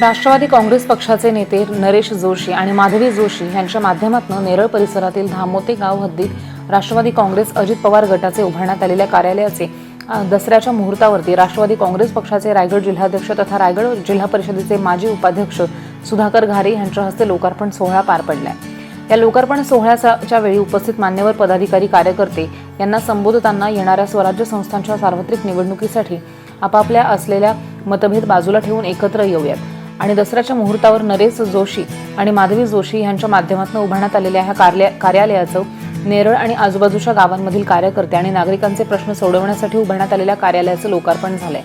राष्ट्रवादी काँग्रेस पक्षाचे नेते नरेश जोशी आणि माधवी जोशी यांच्या माध्यमातून नेरळ परिसरातील धामोते गाव हद्दीत राष्ट्रवादी काँग्रेस अजित पवार गटाचे उभारण्यात आलेल्या कार्यालयाचे दसऱ्याच्या मुहूर्तावरती राष्ट्रवादी काँग्रेस पक्षाचे रायगड जिल्हाध्यक्ष तथा रायगड जिल्हा परिषदेचे माजी उपाध्यक्ष सुधाकर घारे यांच्या हस्ते लोकार्पण सोहळा पार पडलाय. या लोकार्पण सोहळ्याच्या वेळी उपस्थित मान्यवर पदाधिकारी कार्यकर्ते यांना संबोधताना येणाऱ्या स्वराज्य संस्थांच्या सार्वत्रिक निवडणुकीसाठी आपापल्या असलेल्या मतभेद बाजूला ठेवून एकत्र येऊयात. आणि दसऱ्याच्या मुहूर्तावर नरेश जोशी आणि माधवी जोशी यांच्या माध्यमातून उभारण्यात आलेल्या ह्या कार्या कार्यालयाचं नेरळ आणि आजूबाजूच्या गावांमधील कार्यकर्ते आणि नागरिकांचे प्रश्न सोडवण्यासाठी उभारण्यात आलेल्या कार्यालयाचं लोकार्पण झालंय.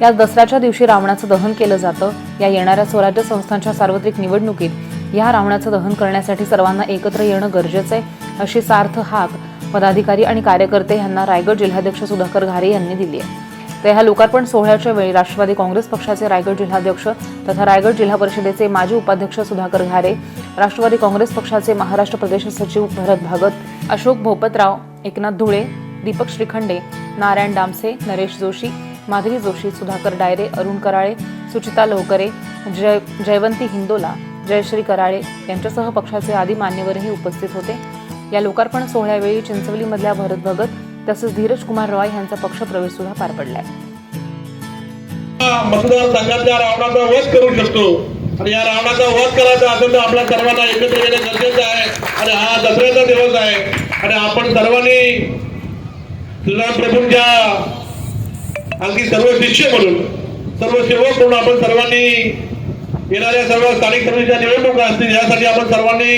या दसऱ्याच्या दिवशी रावणाचं दहन केलं जातं. या येणाऱ्या स्वराज्य संस्थांच्या सार्वत्रिक निवडणुकीत या रावणाचं दहन करण्यासाठी सर्वांना एकत्र येणं गरजेचं आहे अशी सार्थ हाक पदाधिकारी आणि कार्यकर्ते यांना रायगड जिल्हाध्यक्ष सुधाकर घारे यांनी दिली आहे. तर ह्या लोकार्पण सोहळ्याच्या वेळी राष्ट्रवादी काँग्रेस पक्षाचे रायगड जिल्हाध्यक्ष तथा रायगड जिल्हा परिषदेचे माजी उपाध्यक्ष सुधाकर घारे राष्ट्रवादी काँग्रेस पक्षाचे महाराष्ट्र प्रदेश सचिव भरत भागत अशोक भोपतराव एकनाथ धुळे दीपक श्रीखंडे नारायण डामसे नरेश जोशी माधवी जोशी सुधाकर डायरे अरुण कराळे सुचिता लोहकरे जय जयवंती हिंदोला जयश्री कराळे यांच्यासह पक्षाचे आदी मान्यवरही उपस्थित होते. या लोकार्पण सोहळ्यावेळी चिंचवलीमधल्या भरत भगत तसंच धीरज कुमार रॉय यांचा पक्षप्रवेश सुद्धा पार पडलाय. मतदारसंघातल्या रावणाचा वध करू शकतो आणि या रावणाचा वध करायचा असेल तर आपल्या सर्वांना एकत्र येणे गरजेचं आहे. आणि हा दसऱ्याचा दिवस आहे. आणि आपण सर्वांनी प्रभूंच्या अगदी सर्व शिष्य म्हणून सर्व सेवक म्हणून आपण सर्वांनी येणाऱ्या सर्व स्थानिक समितीच्या निवडणुका असतील यासाठी आपण सर्वांनी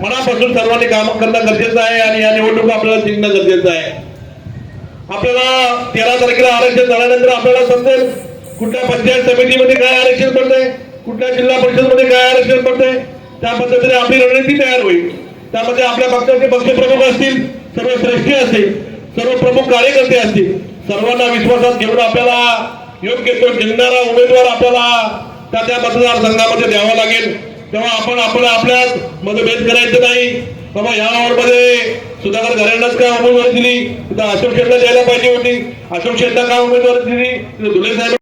मनापासून सर्वांनी काम करणं गरजेचं आहे आणि या निवडणुका आपल्याला जिंकणं गरजेचं आहे. आपल्याला तेरा तारखेला आरक्षण झाल्यानंतर आपल्याला समजेल कुठल्या पंचायत समितीमध्ये काय आरक्षण पडतंय कुठल्या जिल्हा परिषदमध्ये काय आरक्षण पडतंय. त्या पद्धतीने आपली रणनीती तयार होईल. त्यामध्ये आपल्या पक्षाचे पक्षप्रमुख असतील सर्व श्रेष्ठी असतील सर्व प्रमुख कार्यकर्ते असतील सर्वांना विश्वासात घेऊन आपल्याला योग्य तो जिंकणारा उमेदवार आपल्याला त्या त्या मतदारसंघामध्ये द्यावा लागेल. तेव्हा आपण आपण आपल्यात मतभेद करायचं नाही. बाबा या वॉर्डमध्ये सुधाकर घरांनाच काय उमेदवारी दिली? तिथं अशोक शेटला द्यायला पाहिजे होती. अशोक शेटला काय उमेदवारी दिली? धुले साहेब